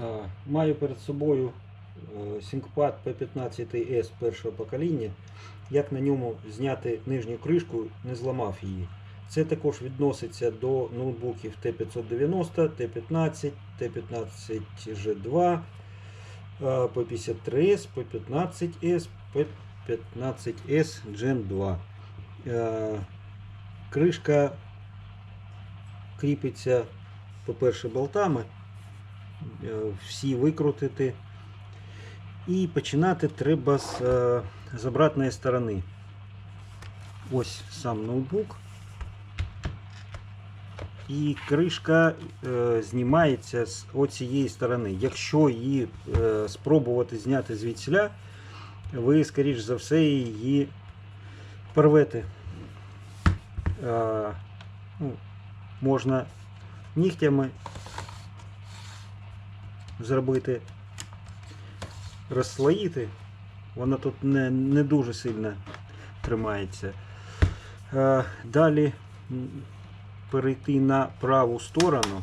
Е, Маю перед собою е, ThinkPad P15S першого покоління. Як на ньому зняти нижню кришку, не зламав її. Це також відноситься до ноутбуків T590, T15, T15G2, е, P53S, P15S, P15S Gen 2. Е, Кришка кріпиться, по-перше, болтами. Е, Всі викрутити. І починати треба з, е, з обратної сторони. Ось сам ноутбук. І кришка е, знімається з оцієї сторони. Якщо її е, спробувати зняти звідсіля, ви, скоріш за все, її порвете. Е, ну, можна нігтями зробити, розслоїти. Вона тут не, не дуже сильно тримається. Е, Далі перейти на праву сторону.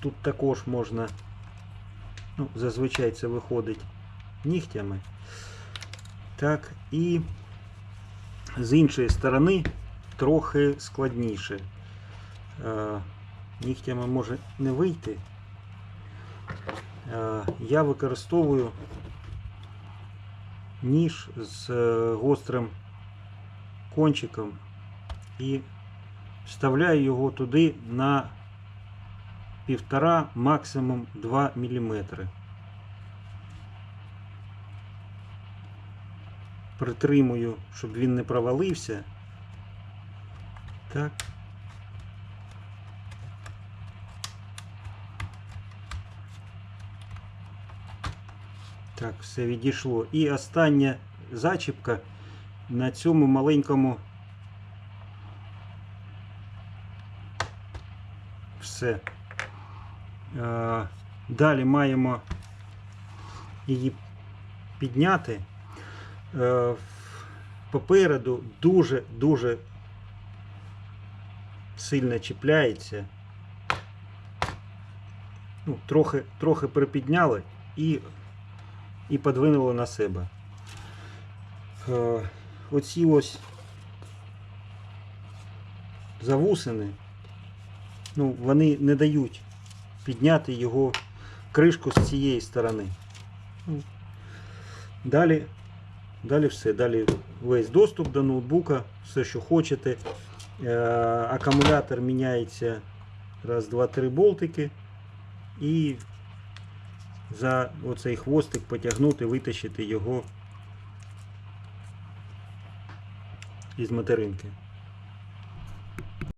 Тут також можна, ну, зазвичай це виходить нігтями. Так, і з іншої сторони трохи складніше. Е, Нігтями може не вийти. Е, Я використовую ніж з е, гострим кончиком і вставляю його туди на 1,5 максимум 2 мм. Притримую, щоб він не провалився. Так. Так, все відійшло. І остання зачіпка на цьому маленькому. Все. Е, Далі маємо її підняти. Е, Попереду дуже-дуже сильно чіпляється. Ну, трохи, трохи припідняли і і подвинуло на себе. Е, Оці ось завусини, ну, вони не дають підняти його кришку з цієї сторони. Ну, Далі, далі все. Далі весь доступ до ноутбука, все, що хочете. Е, Акумулятор міняється раз, два, три болтики. І за оцей хвостик потягнути, витащити його із материнки.